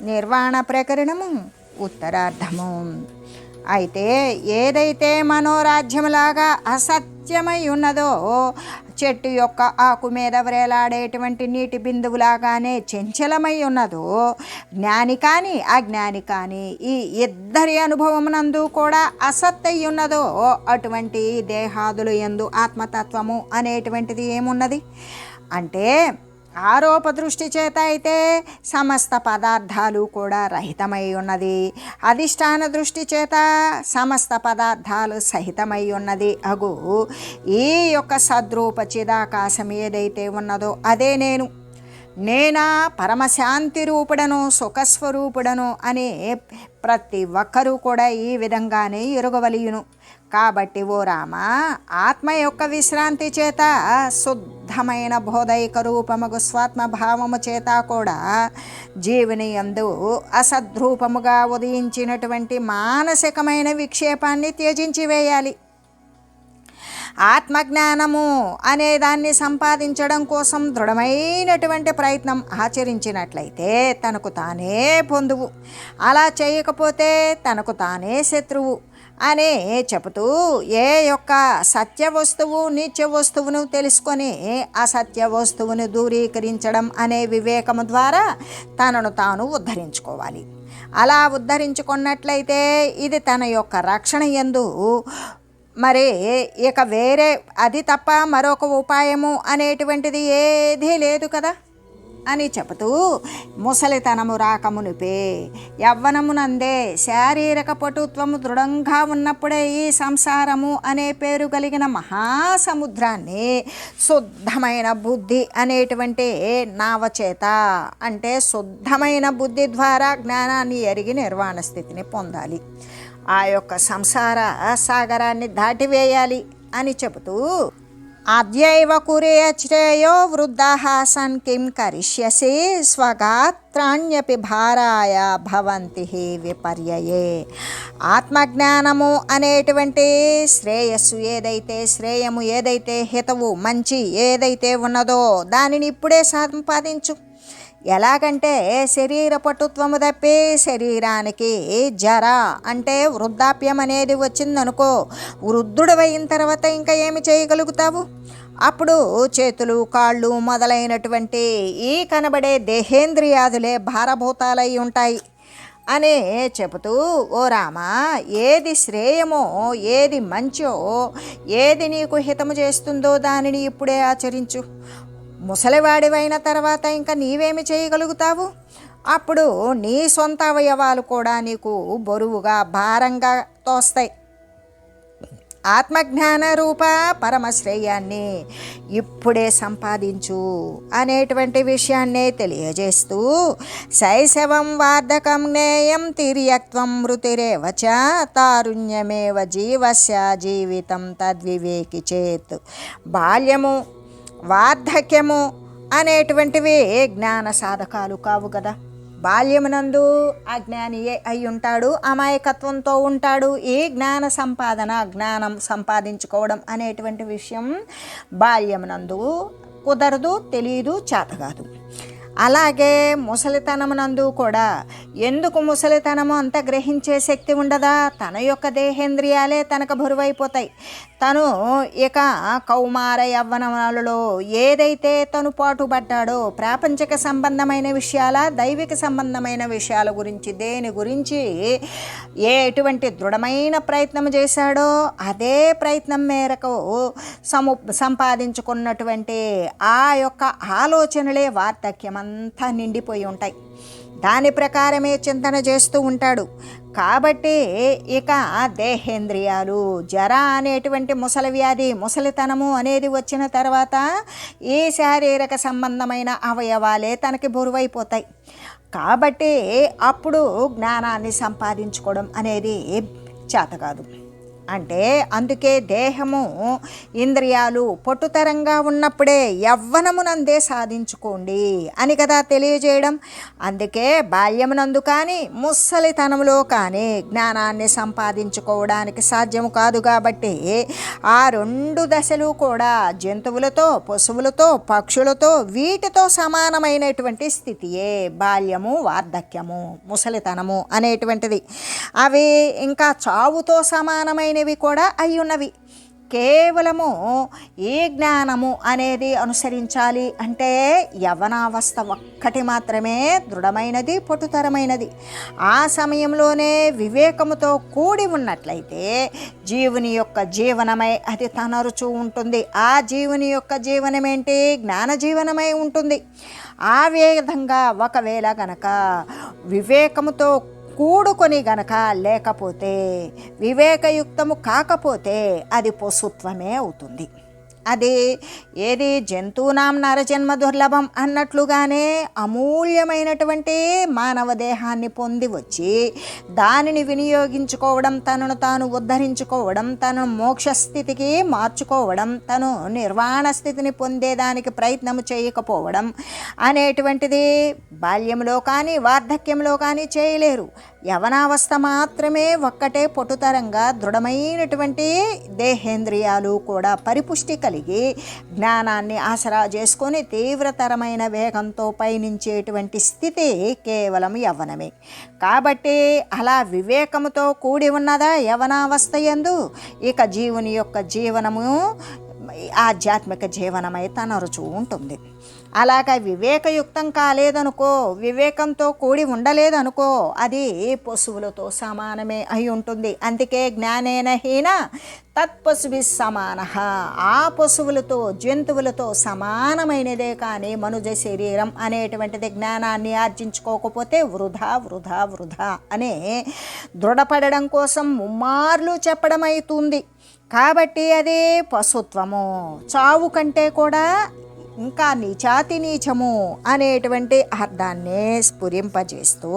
నిర్వాణ ప్రకరణము ఉత్తరార్ధము అయితే ఏదైతే మనోరాజ్యములాగా అసత్యమై ఉన్నదో చెట్టు యొక్క ఆకు మీద వ్రేలాడేటువంటి నీటి బిందువులాగానే చంచలమై ఉన్నదో జ్ఞాని కానీ అజ్ఞాని కానీ ఈ ఇద్దరి అనుభవమునందు కూడా అసత్తయి ఉన్నదో అటువంటి దేహాదులు ఎందు ఆత్మతత్వము అనేటువంటిది ఏమున్నది? అంటే ఆరోప దృష్టి చేత అయితే సమస్త పదార్థాలు కూడా రహితమై ఉన్నది. అధిష్టాన దృష్టి చేత సమస్త పదార్థాలు సహితమై ఉన్నది. అగు ఈ యొక్క సద్రూప చిదాకాశం ఏదైతే ఉన్నదో అదే నేను. నేనా పరమశాంతి రూపుడను సుఖస్వరూపుడను అనే ప్రతి ఒక్కరూ కూడా ఈ విధంగానే ఎరుగవలియును. కాబట్టి ఓ రామ ఆత్మ యొక్క విశ్రాంతి చేత శుద్ధమైన బోధైక రూపముగు స్వాత్మభావము చేత కూడా జీవుని యందు అసద్రూపముగా ఉదయించినటువంటి మానసికమైన విక్షేపాన్ని త్యజించి వేయాలి. ఆత్మజ్ఞానము అనే దాన్ని సంపాదించడం కోసం దృఢమైనటువంటి ప్రయత్నం ఆచరించినట్లయితే తనకు తానే పొందువు. అలా చేయకపోతే తనకు తానే శత్రువు. అని చెబుతూ ఏ యొక్క సత్య వస్తువు నిత్య వస్తువును తెలుసుకొని అసత్య వస్తువును దూరీకరించడం అనే వివేకము ద్వారా తనను తాను ఉద్ధరించుకోవాలి. అలా ఉద్ధరించుకున్నట్లయితే ఇది తన యొక్క రక్షణ ఎందు మరి ఇక వేరే అది తప్ప మరొక ఉపాయము అనేటువంటిది ఏదీ లేదు కదా. అని చెబుతూ ముసలితనము రాకమునిపే యవ్వనమునందే శారీరక పటుత్వము దృఢంగా ఉన్నప్పుడే ఈ సంసారము అనే పేరు కలిగిన మహాసముద్రాన్ని శుద్ధమైన బుద్ధి అనేటువంటి నావచేత అంటే శుద్ధమైన బుద్ధి ద్వారా జ్ఞానాన్ని ఎరిగి నిర్వాణ స్థితిని పొందాలి. ఆ యొక్క సంసార సాగరాన్ని దాటివేయాలి అని చెబుతూ అద్యైవ కురేశ్రేయో వృద్ధాः సన్ కిం కరిష్యసి స్వగాత్రాణ్యపి భారాయ భవంతి విపర్యయే ఆత్మజ్ఞానము అనేటువంటి శ్రేయస్సు ఏదైతే శ్రేయము ఏదైతే హితవు మంచి ఏదైతే ఉన్నదో దానిని ఇప్పుడే సంపాదించు ఎలాగంటే శరీర పటుత్వము తప్పి శరీరానికి జర అంటే వృద్ధాప్యం అనేది వచ్చిందనుకో వృద్ధుడవైన తర్వాత ఇంకా ఏమి చేయగలుగుతావు? అప్పుడు చేతులు కాళ్ళు మొదలైనటువంటి ఈ కనబడే దేహేంద్రియాదులే భారభూతాలై ఉంటాయి అని చెబుతూ ఓ రామ ఏది శ్రేయమో ఏది మంచో ఏది నీకు హితము చేస్తుందో దానిని ఇప్పుడే ఆచరించు. ముసలివాడివైన తర్వాత ఇంకా నీవేమి చేయగలుగుతావు? అప్పుడు నీ సొంత అవయవాలు కూడా నీకు బరువుగా భారంగా తోస్తాయి. ఆత్మజ్ఞాన రూప పరమశ్రేయాన్ని ఇప్పుడే సంపాదించు అనేటువంటి విషయాన్నే తెలియజేస్తూ శైశవం వార్ధకం జ్ఞేయం తిరియత్వం మృతిరేవచ చ తారుణ్యమేవ జీవస్య జీవితం తద్వివేకి చేత్ బాల్యము వార్ధక్యము అనేటువంటివి జ్ఞాన సాధకాలు కావు కదా. బాల్యమునందు అజ్ఞానియే అయి ఉంటాడు అమాయకత్వంతో ఉంటాడు. ఈ జ్ఞాన సంపాదన జ్ఞానం సంపాదించుకోవడం అనేటువంటి విషయం బాల్యమునందు కుదరదు తెలియదు చేతగాదు అలాగే ముసలితనమునందు కూడా. ఎందుకు ముసలితనము అంత గ్రహించే శక్తి ఉండదా? తన యొక్క దేహేంద్రియాలే తనకు బరువైపోతాయి. తను ఇక కౌమార యవ్వనములలో ఏదైతే తను పాటుపడ్డాడో ప్రాపంచిక సంబంధమైన విషయాల దైవిక సంబంధమైన విషయాల గురించి దేని గురించి ఏ ఎటువంటి దృఢమైన ప్రయత్నం చేశాడో అదే ప్రయత్నం మేరకు సము సంపాదించుకున్నటువంటి ఆ యొక్క ఆలోచనలే వార్ధక్యం అంతా నిండిపోయి ఉంటాయి. దాని ప్రకారమే చింతన చేస్తూ ఉంటాడు. కాబట్టి ఇక దేహేంద్రియాలు జర అనేటువంటి ముసలి వ్యాధి ముసలితనము అనేది వచ్చిన తర్వాత ఈ శారీరక సంబంధమైన అవయవాలే తనకి బరువైపోతాయి. కాబట్టి అప్పుడు జ్ఞానాన్ని సంపాదించుకోవడం అనేది చేత కాదు. అంటే అందుకే దేహము ఇంద్రియాలు పొట్టుతరంగా ఉన్నప్పుడే యవ్వనమునందే సాధించుకోండి అని కదా తెలియజేయడం. అందుకే బాల్యమునందు కానీ ముసలితనంలో కానీ జ్ఞానాన్ని సంపాదించుకోవడానికి సాధ్యము కాదు కాబట్టి ఆ రెండు దశలు కూడా జంతువులతో పశువులతో పక్షులతో వీటితో సమానమైనటువంటి స్థితియే బాల్యము వార్ధక్యము ముసలితనము అనేటువంటిది. అవి ఇంకా చావుతో సమానమైన మొదలైనవి కూడా అయి ఉన్నవి కేవలము ఏ జ్ఞానము అనేది అనుసరించాలి అంటే యవనావస్థ ఒక్కటి మాత్రమే దృఢమైనది పటుతరమైనది. ఆ సమయంలోనే వివేకముతో కూడి ఉన్నట్లయితే జీవుని యొక్క జీవనమై అది తనరుచూ ఉంటుంది. ఆ జీవుని యొక్క జీవనం ఏంటి జ్ఞాన జీవనమై ఉంటుంది. ఆ విధంగా ఒకవేళ గనక వివేకముతో కూడుకొని గనక లేకపోతే వివేకయుక్తము కాకపోతే అది పశుత్వమే అవుతుంది. అది ఏది జంతువునాం నరజన్మ దుర్లభం అన్నట్లుగానే అమూల్యమైనటువంటి మానవ దేహాన్ని పొంది వచ్చి దానిని వినియోగించుకోవడం తనను తాను ఉద్ధరించుకోవడం తను మోక్షస్థితికి మార్చుకోవడం తను నిర్వాణ స్థితిని పొందేదానికి ప్రయత్నం చేయకపోవడం అనేటువంటిది బాల్యంలో కానీ వార్ధక్యంలో కానీ చేయలేరు. యవనావస్థ మాత్రమే ఒక్కటే పొట్టుతరంగా దృఢమైనటువంటి దేహేంద్రియాలు కూడా పరిపుష్టి కలిగి జ్ఞానాన్ని ఆసరా చేసుకొని తీవ్రతరమైన వేగంతో పయనించేటువంటి స్థితి కేవలం యవ్వనమే. కాబట్టి అలా వివేకముతో కూడి ఉన్నదా యవనావస్థ ఎందు ఇక జీవుని యొక్క జీవనము ఆధ్యాత్మిక జీవనమై తనరుచూ ఉంటుంది. అలాగ వివేకయుక్తం కాలేదనుకో వివేకంతో కూడి ఉండలేదనుకో అది పశువులతో సమానమే అయి ఉంటుంది. అందుకే జ్ఞానేన హీన తత్పశువి సమాన. ఆ పశువులతో జంతువులతో సమానమైనదే కానీ మనుజ శరీరం అనేటువంటిది జ్ఞానాన్ని ఆర్జించుకోకపోతే వృధా వృధా వృధా అనే దృఢపడడం కోసం ముమ్మార్లు చెప్పడం అవుతుంది కాబట్టి అది పశుత్వము. చావు కంటే కూడా ఇంకా నీచాతి నీచము అనేటువంటి అర్థాన్ని స్ఫురింపజేస్తూ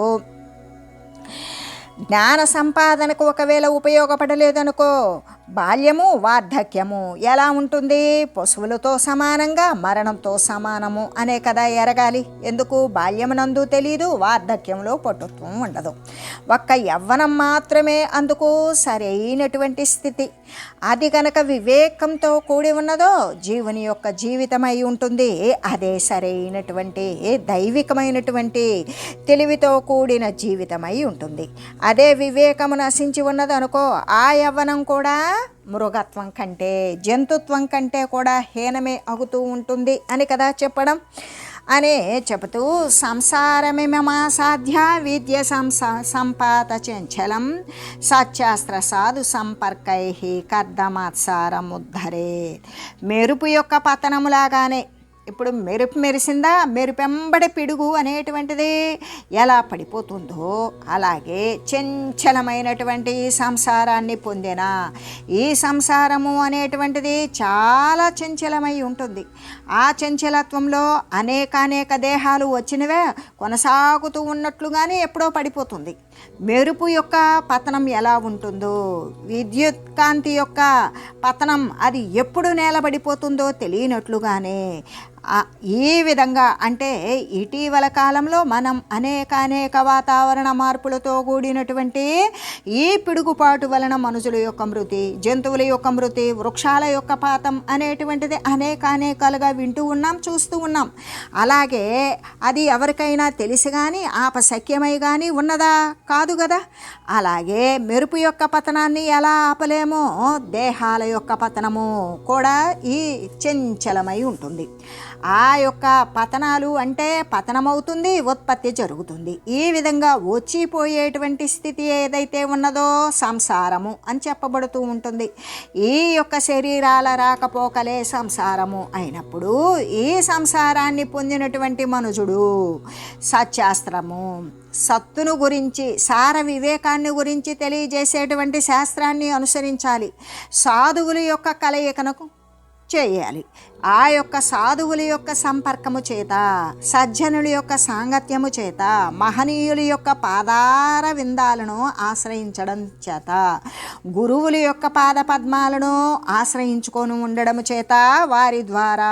జ్ఞాన సంపాదనకు ఒకవేళ ఉపయోగపడలేదనుకో బాల్యము వార్ధక్యము ఎలా ఉంటుంది? పశువులతో సమానంగా మరణంతో సమానము అనే కదా ఎరగాలి. ఎందుకు? బాల్యమునందు తెలియదు వార్ధక్యంలో పటుత్వం ఉండదు. ఒక్క యవ్వనం మాత్రమే అందుకు సరైనటువంటి స్థితి. అది కనుక వివేకంతో కూడి ఉన్నదో జీవుని యొక్క జీవితమై ఉంటుంది. అదే సరైనటువంటి దైవికమైనటువంటి తెలివితో కూడిన జీవితమై ఉంటుంది. అదే వివేకము నశించి ఉన్నదనుకో ఆ యవ్వనం కూడా మృగత్వం కంటే జంతుత్వం కంటే కూడా హీనమే అవుతూ ఉంటుంది అని కదా చెప్పడం. అనే చెబుతూ సంసారమిమమాసాధ్య విద్య సంసా సంపాత చంచలం సత్యాస్త్ర సాధు సంపర్కై కర్దమాత్సారముద్ధరే. మెరుపు యొక్క పతనములాగానే ఇప్పుడు మెరుపు మెరిసిందా? మెరుపెంబడి పిడుగు అనేటువంటిది ఎలా పడిపోతుందో అలాగే చంచలమైనటువంటి సంసారాన్ని పొందిన? ఈ సంసారము అనేటువంటిది చాలా చంచలమై ఉంటుంది. ఆ చంచలత్వంలో అనేకానేక దేహాలు వచ్చినవే కొనసాగుతూ ఉన్నట్లుగానే ఎప్పుడో పడిపోతుంది. మెరుపు యొక్క పతనం ఎలా ఉంటుందో విద్యుత్ కాంతి యొక్క పతనం అది ఎప్పుడు నేలబడిపోతుందో తెలియనట్లుగానే ఈ విధంగా అంటే ఇటీవల కాలంలో మనం అనేక అనేక వాతావరణ మార్పులతో కూడినటువంటి ఈ పిడుగుపాటు వలన మనుషుల యొక్క మృతి జంతువుల యొక్క మృతి వృక్షాల యొక్క పాతం అనేటువంటిది అనేక అనేకాలుగా వింటూ ఉన్నాం చూస్తూ ఉన్నాం. అలాగే అది ఎవరికైనా తెలిసి కానీ ఆపశక్యమై కానీ ఉన్నదా? కాదు కదా. అలాగే మెరుపు యొక్క పతనాన్ని ఎలా ఆపలేమో? దేహాల యొక్క పతనము కూడా ఈ చంచలమై ఉంటుంది. ఆ యొక్క పతనాలు అంటే పతనమవుతుంది ఉత్పత్తి జరుగుతుంది. ఈ విధంగా వచ్చిపోయేటువంటి స్థితి ఏదైతే ఉన్నదో సంసారము అని చెప్పబడుతూ ఉంటుంది. ఈ యొక్క శరీరాల రాకపోకలే సంసారము అయినప్పుడు ఈ సంసారాన్ని పొందినటువంటి మనుజుడు సత్యాస్త్రము సత్తును గురించి సార వివేకాన్ని గురించి తెలియజేసేటువంటి శాస్త్రాన్ని అనుసరించాలి. సాధువుల యొక్క కలయికనకు చేయాలి. ఆ యొక్క సాధువుల యొక్క సంపర్కము చేత సజ్జనుల యొక్క సాంగత్యము చేత మహనీయుల యొక్క పాదార విందాలను ఆశ్రయించడం చేత గురువుల యొక్క పాద పద్మాలను ఆశ్రయించుకొని ఉండడం చేత వారి ద్వారా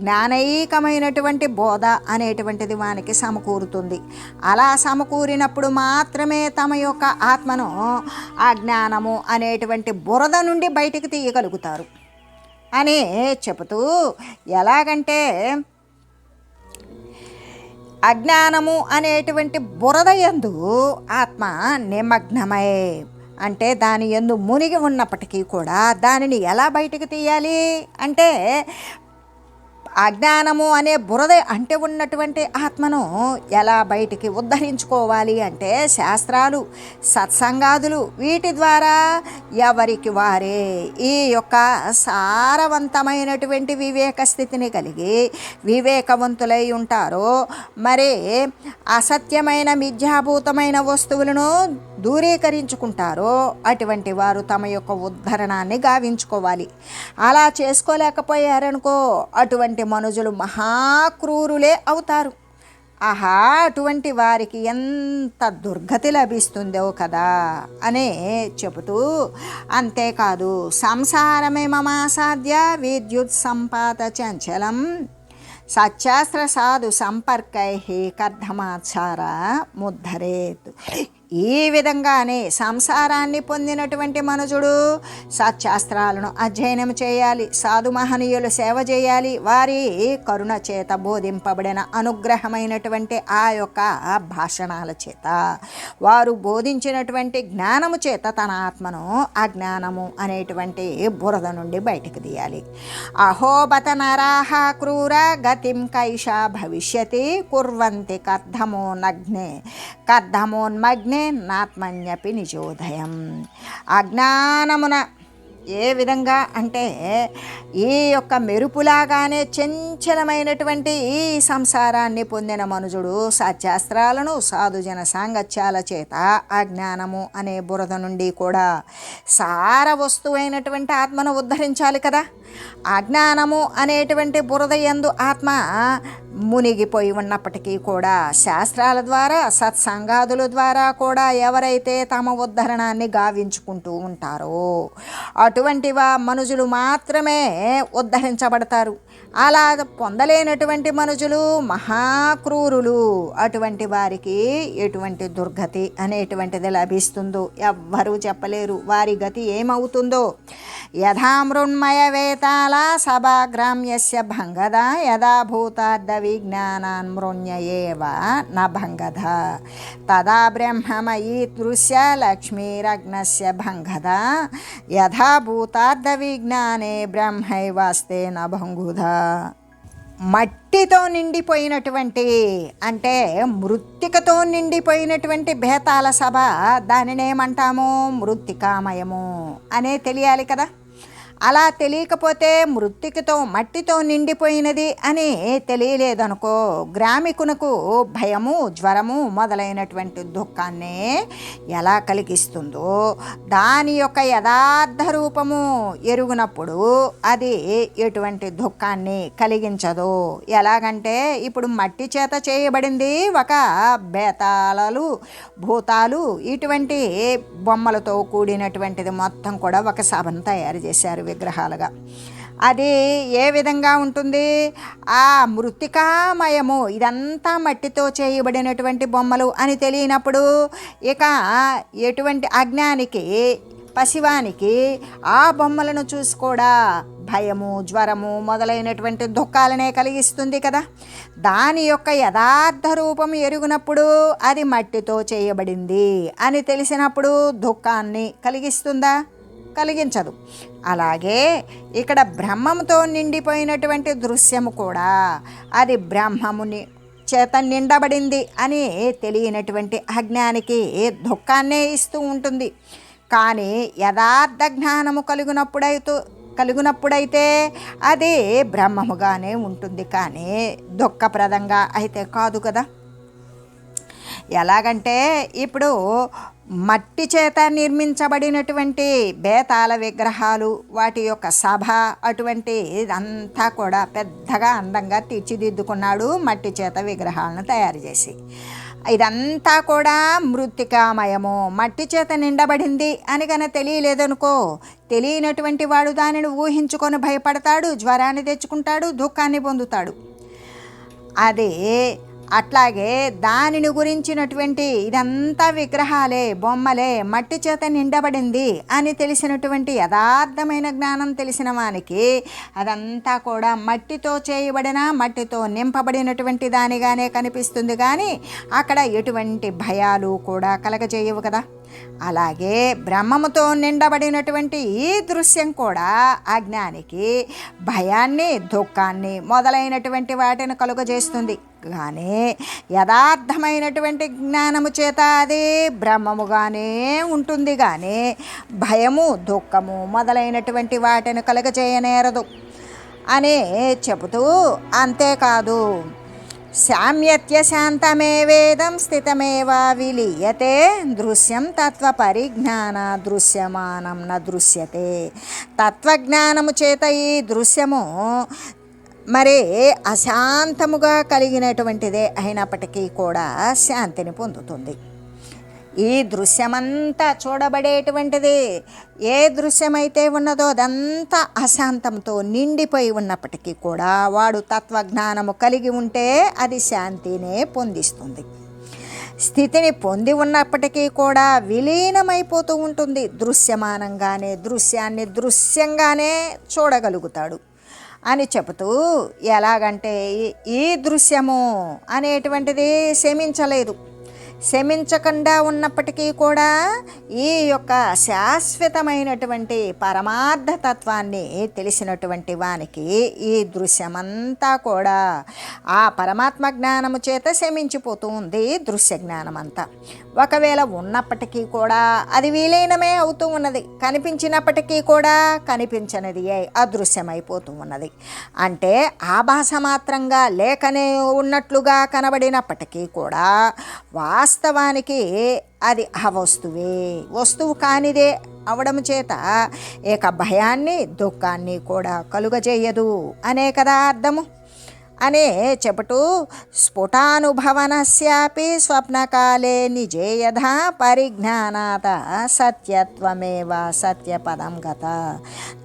జ్ఞానైకమైనటువంటి బోధ అనేటువంటిది వానికి సమకూరుతుంది. అలా సమకూరినప్పుడు మాత్రమే తమ యొక్క ఆత్మను ఆ జ్ఞానము అనేటువంటి బురద నుండి బయటికి తీయగలుగుతారు. అని చెబుతూ ఎలాగంటే అజ్ఞానము అనేటువంటి బురద ఎందు ఆత్మ నిమగ్నమై అంటే దాని ఎందు మునిగి ఉన్నప్పటికీ కూడా దానిని ఎలా బయటకు తీయాలి? అంటే అజ్ఞానము అనే బురద అంటే ఉన్నటువంటి ఆత్మను ఎలా బయటికి ఉద్ధరించుకోవాలి అంటే శాస్త్రాలు సత్సంగాదులు వీటి ద్వారా ఎవరికి వారే ఈ యొక్క సారవంతమైనటువంటి వివేక స్థితిని కలిగి వివేకవంతులై ఉంటారో మరి అసత్యమైన మిథ్యాభూతమైన వస్తువులను దూరీకరించుకుంటారో అటువంటి వారు తమ యొక్క ఉద్ధరణాన్ని గావించుకోవాలి. అలా చేసుకోలేకపోయారనుకో అటువంటి మనుజులు మహాక్రూరులే అవుతారు. ఆహా అటువంటి వారికి ఎంత దుర్గతి లభిస్తుందో కదా అనే చెబుతూ అంతేకాదు సంసారమే మమాసాధ్య విద్యుత్ సంపాత చంచలం. సత్యాస్త్ర సాధు సంపర్కై కర్ధమాచార ముద్ధరేత్. ఈ విధంగానే సంసారాన్ని పొందినటువంటి మనుజుడు సత్శాస్త్రాలను అధ్యయనం చేయాలి సాధు మహనీయులు సేవ చేయాలి వారి కరుణ చేత బోధింపబడిన అనుగ్రహమైనటువంటి ఆ యొక్క భాషణాల చేత వారు బోధించినటువంటి జ్ఞానము చేత తన ఆత్మను అజ్ఞానము అనేటువంటి బురద నుండి బయటకు తీయాలి. అహోబత నరాహ క్రూర గతిం కైషా భవిష్యతి కుర్వంతి కర్ధమోనగ్నే కర్ధమోన్మగ్నే నాత్మన్యపి నిజోదయం. అజ్ఞానమున ఏ విధంగా అంటే ఈ యొక్క మెరుపులాగానే చంచలమైనటువంటి ఈ సంసారాన్ని పొందిన మనుజుడు సత్యాస్త్రాలను సాధుజన సాంగత్యాల చేత అజ్ఞానము అనే బురద నుండి కూడా సార వస్తువైనటువంటి ఆత్మను ఉద్ధరించాలి కదా. అజ్ఞానము అనేటువంటి బురద యందు ఆత్మ మునిగిపోయి ఉన్నప్పటికీ కూడా శాస్త్రాల ద్వారా సత్సంగాదుల ద్వారా కూడా ఎవరైతే తమ ఉద్ధరణాన్ని గావించుకుంటూ ఉంటారో అటువంటి వా మాత్రమే ఉద్ధరించబడతారు. అలా పొందలేనటువంటి మనుజులు మహాక్రూరులు. అటువంటి వారికి ఎటువంటి దుర్గతి అనేటువంటిది లభిస్తుందో ఎవ్వరూ చెప్పలేరు. వారి గతి ఏమవుతుందో? యథామృణ్మయ వేతాల సభాగ్రామ్యస్య భంగద యథాభూతార్థ విజ్ఞానాన్ మృణ్యయేవ న భంగద. తదా బ్రహ్మమయీ దృశ్య లక్ష్మీరగ్నస్య భంగద. యథాభూతార్థ విజ్ఞానే బ్రహ్మైవాస్తే న భంగుధ. మట్టితో నిండిపోయినటువంటి అంటే మృత్తికతో నిండిపోయినటువంటి భేతాల సభ దానినేమంటాము? మృత్తికామయము అనే తెలియాలి కదా? అలా తెలియకపోతే మృత్తికతో మట్టితో నిండిపోయినది అని తెలియలేదనుకో గ్రామికునకు భయము జ్వరము మొదలైనటువంటి దుఃఖాన్ని ఎలా కలిగిస్తుందో దాని యొక్క యథార్థ రూపము ఎరుగునప్పుడు అది ఎటువంటి దుఃఖాన్ని కలిగించదు. ఎలాగంటే ఇప్పుడు మట్టి చేత చేయబడింది ఒక బేతాళాలు భూతాలు ఇటువంటి బొమ్మలతో కూడినటువంటిది మొత్తం కూడా ఒక సభను తయారు చేశారు విగ్రహాలుగా. అది ఏ విధంగా ఉంటుంది? ఆ మృతికామయము ఇదంతా మట్టితో చేయబడినటువంటి బొమ్మలు అని తెలియనప్పుడు ఇక ఎటువంటి అజ్ఞానికి పసివానికి ఆ బొమ్మలను చూసి కూడా భయము జ్వరము మొదలైనటువంటి దుఃఖాలనే కలిగిస్తుంది కదా. దాని యొక్క యథార్థ రూపం ఎరుగునప్పుడు అది మట్టితో చేయబడింది అని తెలిసినప్పుడు దుఃఖాన్ని కలిగిస్తుందా? కలిగించదు. అలాగే ఇక్కడ బ్రహ్మముతో నిండిపోయినటువంటి దృశ్యము కూడా అది బ్రహ్మముని చేత నిండబడింది అని తెలియనటువంటి అజ్ఞానికి దుఃఖాన్నే ఇస్తూ ఉంటుంది. కానీ యథార్థ జ్ఞానము కలిగినప్పుడైతే కలిగినప్పుడైతే అది బ్రహ్మముగానే ఉంటుంది. కానీ దుఃఖప్రదంగా అయితే కాదు కదా. ఎలాగంటే ఇప్పుడు మట్టి చేత నిర్మించబడినటువంటి బేతాల విగ్రహాలు వాటి యొక్క సభ అటువంటి ఇదంతా కూడా పెద్దగా అందంగా తీర్చిదిద్దుకున్నాడు మట్టి చేత విగ్రహాలను తయారు చేసి. ఇదంతా కూడా మృతికామయము మట్టి చేత నిండబడింది అని కనుక తెలియలేదనుకో తెలియనటువంటి వాడు దానిని ఊహించుకొని భయపడతాడు జ్వరాన్ని తెచ్చుకుంటాడు దుఃఖాన్ని పొందుతాడు. అదే అట్లాగే దానిని గురించినటువంటి ఇదంతా విగ్రహాలే బొమ్మలే మట్టి చేత నిండబడింది అని తెలిసినటువంటి యథార్థమైన జ్ఞానం తెలిసిన వానికి అదంతా కూడా మట్టితో చేయబడిన మట్టితో నింపబడినటువంటి దానిగానే కనిపిస్తుంది. కానీ అక్కడ ఎటువంటి భయాలు కూడా కలగజేయవు కదా. అలాగే బ్రహ్మముతో నిండబడినటువంటి ఈ దృశ్యం కూడా అజ్ఞానికి భయాన్ని దుఃఖాన్ని మొదలైనటువంటి వాటిని కలుగజేస్తుంది. కానీ యథార్థమైనటువంటి జ్ఞానము చేత అది బ్రహ్మముగానే ఉంటుంది కానీ భయము దుఃఖము మొదలైనటువంటి వాటిని కలగజేయనేరదు అని చెబుతూ అంతేకాదు. సామ్యత్య శాంతమే వేదం స్థితమేవా విలీయతే దృశ్యం తత్వ పరిజ్ఞాన దృశ్యమానం న దృశ్యతే. తత్వజ్ఞానము చేత ఈ దృశ్యము మరి అశాంతముగా కలిగినటువంటిదే అయినప్పటికీ కూడా శాంతిని పొందుతుంది. ఈ దృశ్యమంతా చూడబడేటువంటిది ఏ దృశ్యమైతే ఉన్నదో అదంతా అశాంతంతో నిండిపోయి ఉన్నప్పటికీ కూడా వాడు తత్వజ్ఞానము కలిగి ఉంటే అది శాంతినే పొందిస్తుంది. స్థితిని పొంది ఉన్నప్పటికీ కూడా విలీనమైపోతూ ఉంటుంది. దృశ్యమానంగానే దృశ్యాన్ని దృశ్యంగానే చూడగలుగుతాడు. అని చెబుతూ ఎలాగంటే ఈ- ఈ దృశ్యము అనేటువంటిది శమించలేదు. శమించకుండా ఉన్నప్పటికీ కూడా ఈ యొక్క శాశ్వతమైనటువంటి పరమార్థతత్వాన్ని తెలిసినటువంటి వానికి ఈ దృశ్యమంతా కూడా ఆ పరమాత్మ జ్ఞానము చేత శమించిపోతూ ఉంది దృశ్య జ్ఞానం అంతా ఒకవేళ ఉన్నప్పటికీ కూడా అది విలీనమే అవుతూ ఉన్నది. కనిపించినప్పటికీ కూడా కనిపించనిది అదృశ్యమైపోతూ ఉన్నది. అంటే ఆభాస మాత్రంగా లేకనే ఉన్నట్లుగా కనబడినప్పటికీ కూడా వాస్తవానికి అది ఆ వస్తువే. వస్తువు కానిదే అవడం చేత ఏక భయాన్ని దుఃఖాన్ని కూడా కలుగజేయదు. అనే కదా అర్థము? అనే చెబుతూ స్ఫుటానుభవనస్యాపి స్వప్నకాలే నిజే యథా పరిజ్ఞానాత సత్యత్వమేవ సత్యపదం గత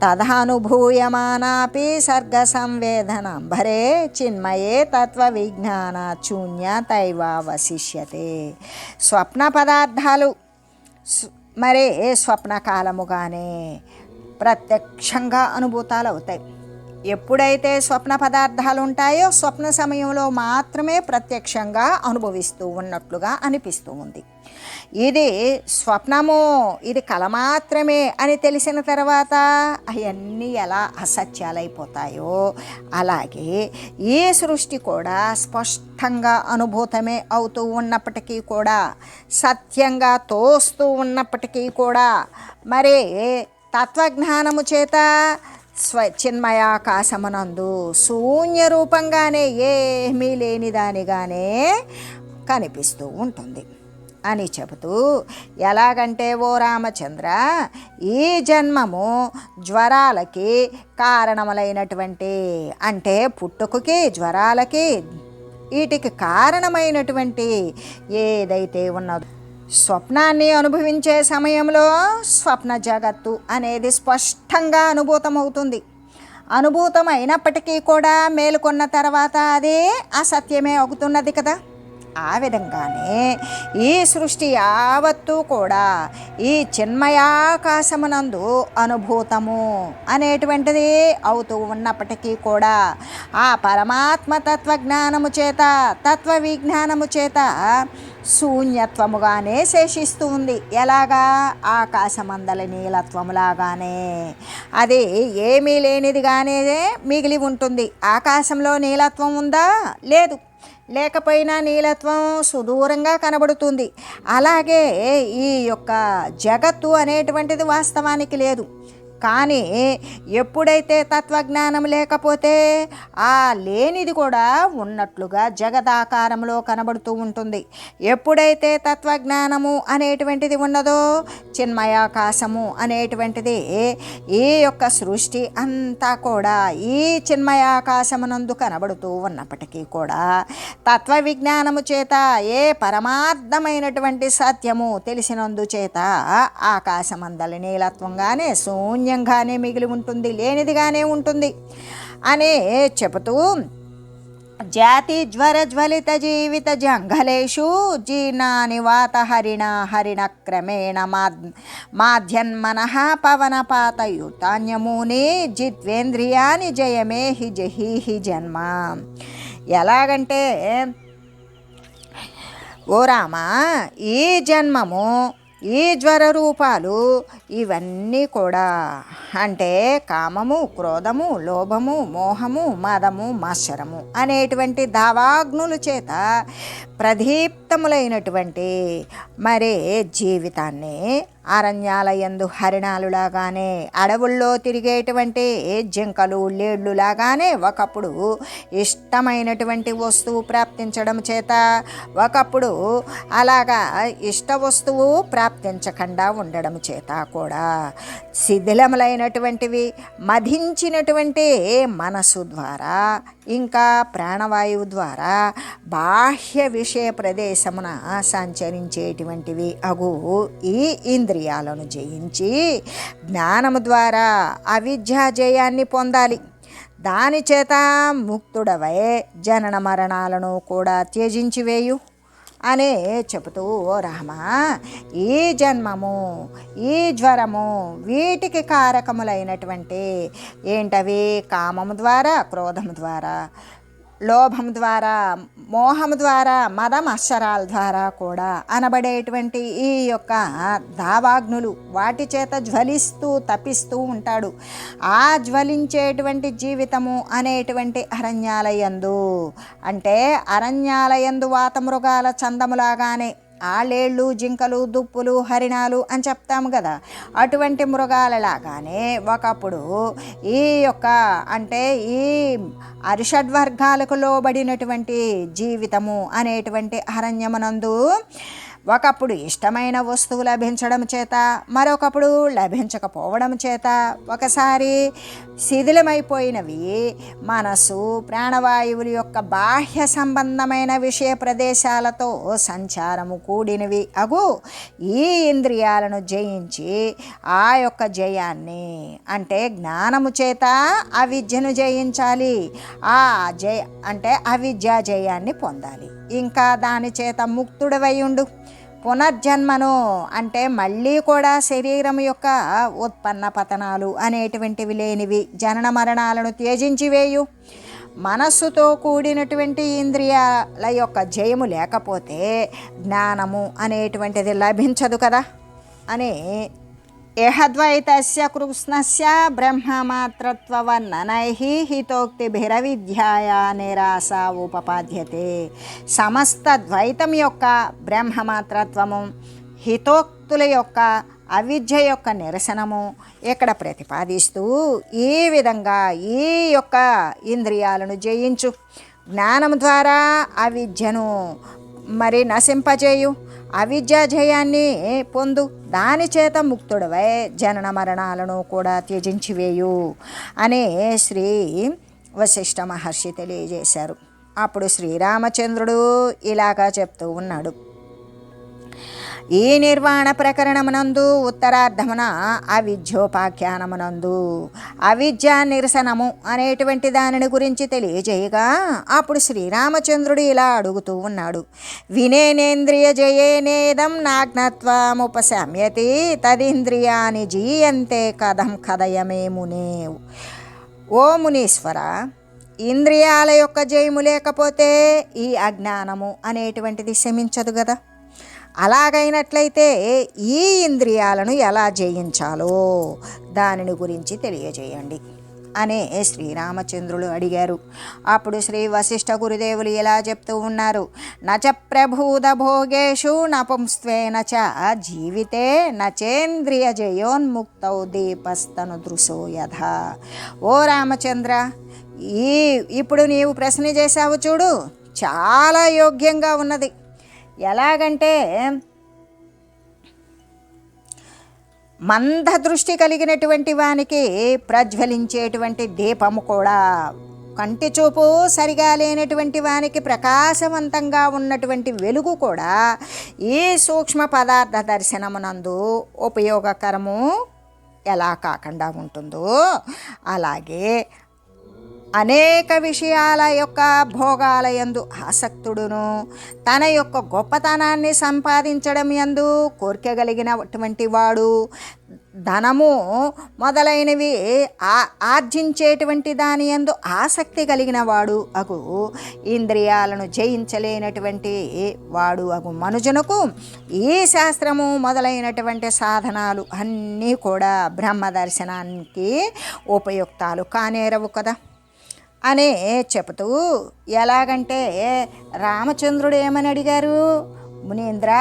తదనుభూయమానాపి సర్గ సంవేదనం భరే చిన్మయే తత్వ విజ్ఞాన శూన్య తైవావశిష్యతే స్వప్న పదార్థాలు స్- మరి స్వప్నకాలముగానే ప్రత్యక్షంగా అనుభూతాలు అవుతాయి ఎప్పుడైతే స్వప్న పదార్థాలు ఉంటాయో స్వప్న సమయంలో మాత్రమే ప్రత్యక్షంగా అనుభవిస్తూ ఉన్నట్లుగా అనిపిస్తూ ఉంది. ఇది స్వప్నము ఇది కల మాత్రమే అని తెలిసిన తర్వాత అవన్నీ ఎలా అసత్యాలైపోతాయో అలాగే ఏ సృష్టి కూడా స్పష్టంగా అనుభూతమే అవుతూ ఉన్నప్పటికీ కూడా సత్యంగా తోస్తూ ఉన్నప్పటికీ కూడా మరి తత్వజ్ఞానము చేత స్వ చిన్మయాకాశమునందు శూన్య రూపంగానే ఏమీ లేని దానిగానే కనిపిస్తూ ఉంటుంది. అని చెబుతూ ఎలాగంటే ఓ రామచంద్ర ఈ జన్మము జ్వరాలకి కారణములైనటువంటి అంటే పుట్టుకకి జ్వరాలకి వీటికి కారణమైనటువంటి ఏదైతే ఉన్నదో స్వప్నాన్ని అనుభవించే సమయంలో స్వప్న జగత్తు అనేది స్పష్టంగా అనుభూతమవుతుంది. అనుభూతం అయినప్పటికీ కూడా మేలుకొన్న తర్వాత అదే అసత్యమే అవుతున్నది కదా. ఆ విధంగానే ఈ సృష్టి యావత్తు కూడా ఈ చిన్మయాకాశమునందు అనుభూతము అనేటువంటిది అవుతూ ఉన్నప్పటికీ కూడా ఆ పరమాత్మ తత్వజ్ఞానము చేత తత్వ విజ్ఞానము చేత శూన్యత్వముగానే శేషిస్తూ ఉంది ఎలాగా? ఆకాశమందల నీలత్వములాగానే. అది ఏమీ లేనిదిగానే మిగిలి ఉంటుంది. ఆకాశంలో నీలత్వం ఉందా? లేదు. లేకపోయినా నీలత్వం సుదూరంగా కనబడుతుంది. అలాగే ఈ యొక్క జగత్తు అనేటువంటిది వాస్తవానికి లేదు. కానీ ఎప్పుడైతే తత్వజ్ఞానం లేకపోతే ఆ లేనిది కూడా ఉన్నట్లుగా జగదాకారంలో కనబడుతూ ఉంటుంది. ఎప్పుడైతే తత్వజ్ఞానము అనేటువంటిది ఉన్నదో చిన్మయాకాశము అనేటువంటిది ఈ యొక్క సృష్టి అంతా కూడా ఈ చిన్మయాకాశమునందు కనబడుతూ ఉన్నప్పటికీ కూడా తత్వ విజ్ఞానము చేత ఏ పరమార్థమైనటువంటి సత్యము తెలిసినందు చేత ఆకాశమందలి నీలత్వంగానే శూన్యంగానే మిగిలి ఉంటుంది లేనిదిగానే ఉంటుంది అనే చెబుతూ జాతి జ్వర జ్వలిత జీవిత జంఘలేషు జీర్ణాని వాత హరిణ హరిణ క్రమేణ మాధ్యన్మన పవనపాతయుతాన్యమూని జిత్వేంద్రియాని జయమే హి జహీహి జన్మ. ఎలాగంటే ఓ రామా ఈ జన్మము ఈ జ్వర రూపాలు ఇవన్నీ కూడా అంటే కామము క్రోధము లోభము మోహము మదము మాశ్చరము అనేటువంటి దావాగ్నుల చేత ప్రదీప్తములైనటువంటి మరి జీవితాన్ని అరణ్యాల యందు హరిణాలులాగానే అడవుల్లో తిరిగేటువంటి జింకలు లేళ్ళులాగానే ఒకప్పుడు ఇష్టమైనటువంటి వస్తువు ప్రాప్తించడం చేత ఒకప్పుడు అలాగా ఇష్ట వస్తువు ప్రాప్తించకుండా ఉండడం చేత కూడా. శిథిలములైనటువంటివి మధించినటువంటి మనసు ద్వారా ఇంకా ప్రాణవాయువు ద్వారా బాహ్య విషయ ప్రదేశమున సంచరించేటువంటివి అగు ఈ ఇంద్రియాలను జయించి జ్ఞానము ద్వారా అవిద్యా జయాన్ని పొందాలి. దాని చేత ముక్తుడవై జనన మరణాలను కూడా త్యజించివేయు. అనే చెబుతూ ఓ రామా ఈ జన్మము ఈ జ్వరము వీటికి కారకములైనటువంటి ఏంటవి? కామము ద్వారా క్రోధము ద్వారా? లోభం ద్వారా మోహం ద్వారా మదం అక్షరాల ద్వారా కూడా అనబడేటువంటి ఈ యొక్క దావాగ్నులు వాటి చేత జ్వలిస్తూ తపిస్తూ ఉంటాడు. ఆ జ్వలించేటువంటి జీవితము అనేటువంటి అరణ్యాలయందు. అంటే అరణ్యాలయందు వాతమృగాల చందములాగానే ఆలేళ్ళు జింకలు దుప్పులు హరిణాలు అని చెప్తాము కదా. అటువంటి మృగాలలాగానే ఒకప్పుడు ఈ యొక్క అంటే ఈ అరిషడ్వర్గాలకు లోబడినటువంటి జీవితము అనేటువంటి అరణ్యమునందు ఒకప్పుడు ఇష్టమైన వస్తువు లభించడం చేత మరొకప్పుడు లభించకపోవడం చేత. ఒకసారి శిథిలమైపోయినవి. మనసు ప్రాణవాయువుల యొక్క బాహ్య సంబంధమైన విషయ ప్రదేశాలతో సంచారము కూడినవి. అగు ఈ ఇంద్రియాలను జయించి ఆ యొక్క జయాన్ని అంటే జ్ఞానము చేత అవిద్యను జయించాలి. ఆ జయ అంటే అవిద్యా జయాన్ని పొందాలి. ఇంకా దాని చేత ముక్తుడవై ఉండు. పునర్జన్మను అంటే మళ్ళీ కూడా శరీరం యొక్క ఉత్పన్న పతనాలు అనేటువంటివి లేనివి. జనన మరణాలను త్యజించి వేయు. మనస్సుతో కూడినటువంటి ఇంద్రియాల యొక్క జయము లేకపోతే జ్ఞానము అనేటువంటిది లభించదు కదా. అని ఏహద్వైతస్య కృష్ణస్య బ్రహ్మమాతృత్వవర్ణనై హితోక్తి భిరవిద్యాయ నిరాశ ఉపపాద్యతే సమస్త ద్వైతం యొక్క బ్రహ్మమాత్రత్వము హితోక్తుల యొక్క అవిద్య యొక్క నిరసనము ఇక్కడ ప్రతిపాదిస్తూ ఈ విధంగా ఈ యొక్క ఇంద్రియాలను జయించు. జ్ఞానం ద్వారా అవిద్యను మరి నశింపజేయు. అవిద్యా జయాన్ని పొందు. దాని చేత ముక్తుడవై జనన మరణాలను కూడా త్యజించివేయు అనే శ్రీ వశిష్ఠ మహర్షి తెలియజేశారు. అప్పుడు శ్రీరామచంద్రుడు ఇలాగా చెప్తూ ఉన్నాడు. ఈ నిర్వాణ ప్రకరణమునందు ఉత్తరార్ధమున అవిద్యోపాఖ్యానమునందు అవిద్య నిరసనము అనేటువంటి దానిని గురించి తెలియజేయగా అప్పుడు శ్రీరామచంద్రుడు ఇలా అడుగుతూ ఉన్నాడు. వినేనేంద్రియ జయేనేదం నాజ్ఞత్వముపశమ్యతి తదింద్రియాని జీయంతే కథం కథయమే మునే. ఓ మునీశ్వర ఇంద్రియాల యొక్క జయము లేకపోతే ఈ అజ్ఞానము అనేటువంటిది శమించదు కదా అలాగైనట్లయితే ఈ ఇంద్రియాలను ఎలా జయించాలో దానిని గురించి తెలియజేయండి అనే శ్రీరామచంద్రులు అడిగారు. అప్పుడు శ్రీ వశిష్ఠ గురుదేవులు ఇలా చెప్తూ ఉన్నారు. నచ ప్రభూత భోగేషు నపుంస్వేన చ జీవితే నచేంద్రియ జయోన్ముక్తౌ దీపస్తను దృశో యథ. ఓ రామచంద్ర ఈ ఇప్పుడు నీవు ప్రశ్న చేశావు చూడు చాలా యోగ్యంగా ఉన్నది. ఎలాగంటే మంద దృష్టి కలిగినటువంటి వానికి ప్రజ్వలించేటువంటి దీపము కూడా కంటి చూపు సరిగా లేనటువంటి వానికి ప్రకాశవంతంగా ఉన్నటువంటి వెలుగు కూడా ఈ సూక్ష్మ పదార్థ దర్శనమునందు ఉపయోగకరము ఎలా కాకుండా ఉంటుందో అలాగే అనేక విషయాల యొక్క భోగాల యందు ఆసక్తుడును. తన యొక్క గొప్పతనాన్ని సంపాదించడం యందు కోరికగలిగినటువంటి వాడు. ధనము మొదలైనవి ఆ ఆర్జించేటువంటి దాని యందు ఆసక్తి కలిగిన వాడు అగు. ఇంద్రియాలను జయించలేనటువంటి వాడు అగు. మనుజునకు ఈ శాస్త్రము మొదలైనటువంటి సాధనాలు అన్నీ కూడా బ్రహ్మ దర్శనానికి ఉపయుక్తాలు కానేరవు కదా. అనే చెబుతూ ఎలాగంటే రామచంద్రుడు ఏమని అడిగారు? మునీంద్ర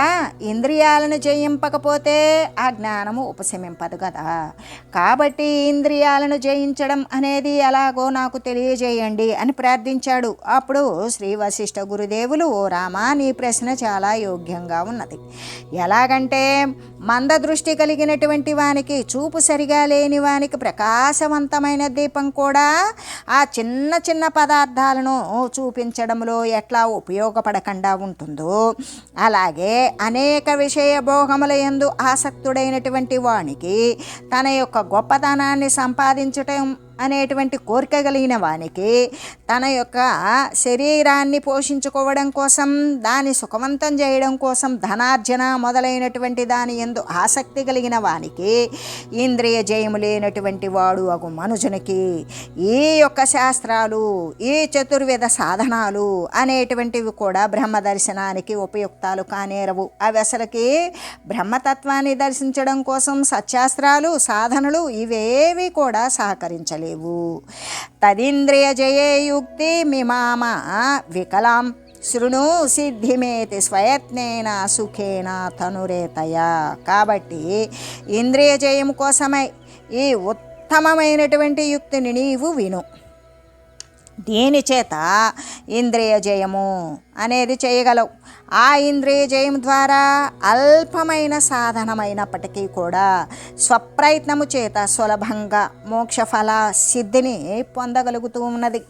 ఇంద్రియాలను జయింపకపోతే ఆ జ్ఞానము ఉపశమింపదు కదా కాబట్టి ఇంద్రియాలను జయించడం అనేది ఎలాగో నాకు తెలియజేయండి అని ప్రార్థించాడు. అప్పుడు శ్రీ వశిష్ఠ గురుదేవులు ఓ రామా నీ ప్రశ్న చాలా యోగ్యంగా ఉన్నది. ఎలాగంటే మంద దృష్టి కలిగినటువంటి వానికి చూపు సరిగా లేని వానికి ప్రకాశవంతమైన దీపం కూడా ఆ చిన్న చిన్న పదార్థాలను చూపించడంలో ఎట్లా ఉపయోగపడకుండా ఉంటుందో అలాగే అనేక విషయ భోగముల యందు ఆసక్తుడైనటువంటి వానికి తన యొక్క గొప్పతనాన్ని సంపాదించటం అనేటువంటి కోరిక కలిగిన వానికి తన యొక్క శరీరాన్ని పోషించుకోవడం కోసం దాన్ని సుఖవంతం చేయడం కోసం ధనార్జన మొదలైనటువంటి దాని ఎందు ఆసక్తి కలిగిన వానికి ఇంద్రియ జయము లేనటువంటి వాడు అగు మనుజునికి ఈ యొక్క శాస్త్రాలు ఈ చతుర్విధ సాధనాలు అనేటువంటివి కూడా బ్రహ్మ దర్శనానికి ఉపయుక్తాలు కానేరవు. అవి అసలుకి బ్రహ్మతత్వాన్ని దర్శించడం కోసం సత్యాస్త్రాలు సాధనలు ఇవేవి కూడా సహకరించలేవు తదింద్రియ జయేయుక్తి మిమామ వికలాం. శృణు సిద్ధిమేతి స్వయత్నేన సుఖేన తనురేతయ కాబట్టి ఇంద్రియ జయం కోసమై ఈ ఉత్తమమైనటువంటి యుక్తిని నీవు విను. దీని చేత ఇంద్రియ జయము అనేది చేయగలవు. ఆ ఇంద్రియ జయం ద్వారా అల్పమైన సాధనమైనప్పటికీ కూడా స్వప్రయత్నము చేత సులభంగా మోక్షఫల సిద్ధిని పొందగలుగుతూ ఉన్నది.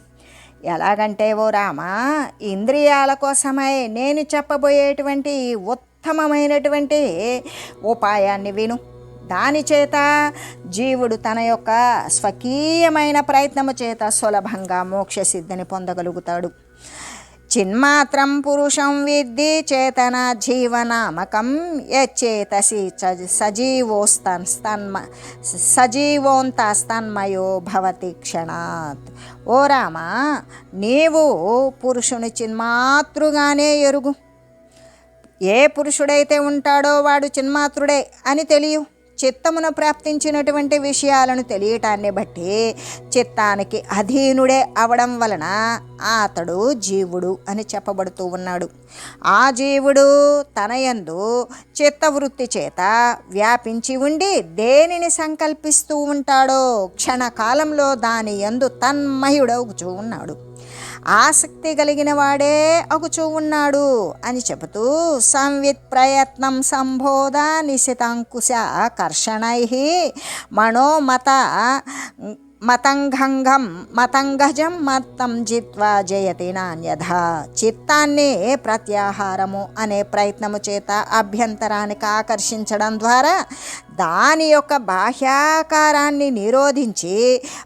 ఎలాగంటే ఓ రామా ఇంద్రియాల కోసమై నేను చెప్పబోయేటువంటి ఉత్తమమైనటువంటి ఉపాయాన్ని విను. దాని చేత జీవుడు తన యొక్క స్వకీయమైన ప్రయత్నము చేత సులభంగా మోక్ష సిద్ధిని పొందగలుగుతాడు. చిన్మాత్రం పురుషం విద్ది చేతన జీవనామకం యచేతసి సజీవోస్తన్ స్తన్మ సజీవోంతస్తన్మయో భవతి క్షణాత్. ఓ రామ నీవు పురుషుని చిన్మాతృగానే ఎరుగు. ఏ పురుషుడైతే ఉంటాడో వాడు చిన్మాత్రుడే అని తెలియు. చిత్తమును ప్రాప్తించినటువంటి విషయాలను తెలియటాన్ని బట్టి చిత్తానికి అధీనుడే అవడం వలన అతడు జీవుడు అని చెప్పబడుతూ ఉన్నాడు. ఆ జీవుడు తన యందు చిత్తవృత్తి చేత వ్యాపించి ఉండి దేనిని సంకల్పిస్తూ ఉంటాడో క్షణకాలంలో దాని యందు తన్మయుడవుచూ ఉన్నాడు. ఆసక్తి కలిగిన వాడే అగుచూ ఉన్నాడు అని చెబుతూ సంవిత్ ప్రయత్నం సంబోధ నిశితాంకుశ కర్షణై మనోమత మతంగంగం మతంగజం మత్తం జిత్వా జయతి నాణ్యధ. చిత్తాన్ని ప్రత్యాహారము అనే ప్రయత్నము చేత అభ్యంతరానికి ఆకర్షించడం ద్వారా దాని యొక్క బాహ్యాకారాన్ని నిరోధించి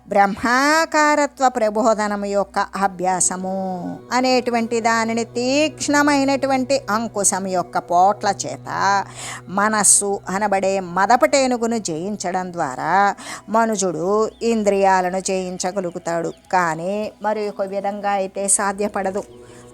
బ్రహ్మాకారత్వ ప్రబోధనము యొక్క అభ్యాసము అనేటువంటి దానిని తీక్ష్ణమైనటువంటి అంకుశం యొక్క పోట్ల చేత మనస్సు అనబడే మదపటేనుగును జయించడం ద్వారా మనుజుడు ఇంద్రియాలను జయించగలుగుతాడు. కానీ మరి ఒక విధంగా అయితే సాధ్యపడదు.